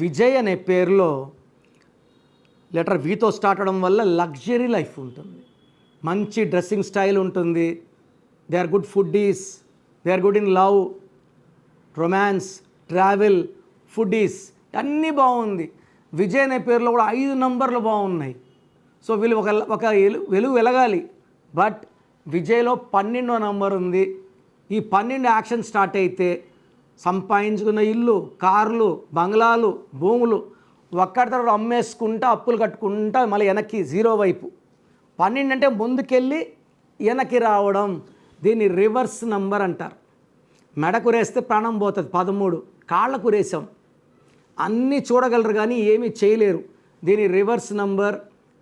విజయ్ అనే పేరులో letter వీతో start అవడం వల్ల లగ్జరీ లైఫ్ ఉంటుంది. మంచి డ్రెస్సింగ్ స్టైల్ ఉంటుంది. They are good foodies they are good in love romance travel foodies అన్నీ బాగుంది. విజయ్ అనే పేరులో కూడా ఐదు నంబర్లు బాగున్నాయి. సో వీళ్ళు ఒక ఒక వెలుగు వెలగాలి. బట్ విజయ్లో పన్నెండో నంబర్ ఉంది. ఈ పన్నెండు యాక్షన్ స్టార్ట్ అయితే సంపాదించుకున్న ఇల్లు కార్లు బంగ్లాలు భూములు ఒక్కడి తర్వాత అమ్మేసుకుంటా అప్పులు కట్టుకుంటా మళ్ళీ వెనక్కి జీరో వైపు. పన్నెండు అంటే ముందుకెళ్ళి వెనక్కి రావడం. దీన్ని రివర్స్ నంబర్ అంటారు. మెడకురేస్తే ప్రాణం పోతుంది. పదమూడు. కాళ్ళకు రేసాం అన్నీ చూడగలరు కానీ ఏమీ చేయలేరు. దీని reverse number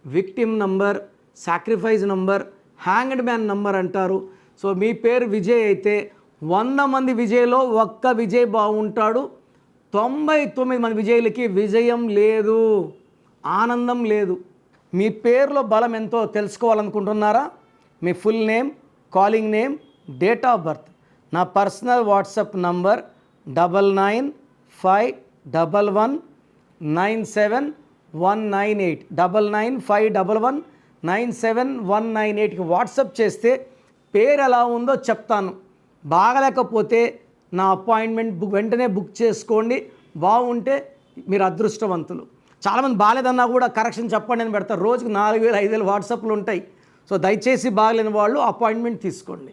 victim number sacrifice number hanged man number అంటారు. సో మీ పేరు విజయ్ అయితే వంద మంది విజయ్లో ఒక్క విజయ్ బాగుంటాడు తొంభై తొమ్మిది మంది విజయులకి విజయం లేదు. ఆనందం లేదు. మీ పేరులో బలం ఎంతో తెలుసుకోవాలనుకుంటున్నారా? మీ full name calling name date of birth. నా personal WhatsApp number double nine five double one nine seven one nine eight. Double nine five double one nine seven one nine ఎయిట్కి వాట్సప్ చేస్తే పేరు ఎలా ఉందో చెప్తాను. బాగలేకపోతే నా అపాయింట్మెంట్ బుక్ వెంటనే book చేసుకోండి. బాగుంటే మీరు అదృష్టవంతులు. చాలామంది బాగాలేదన్నా కూడా కరెక్షన్ చెప్పండి అని పెడతారు. రోజుకు నాలుగు వేలు ఐదు వేలు వాట్సాప్లు ఉంటాయి. సో దయచేసి బాగలేని వాళ్ళు అపాయింట్మెంట్ తీసుకోండి.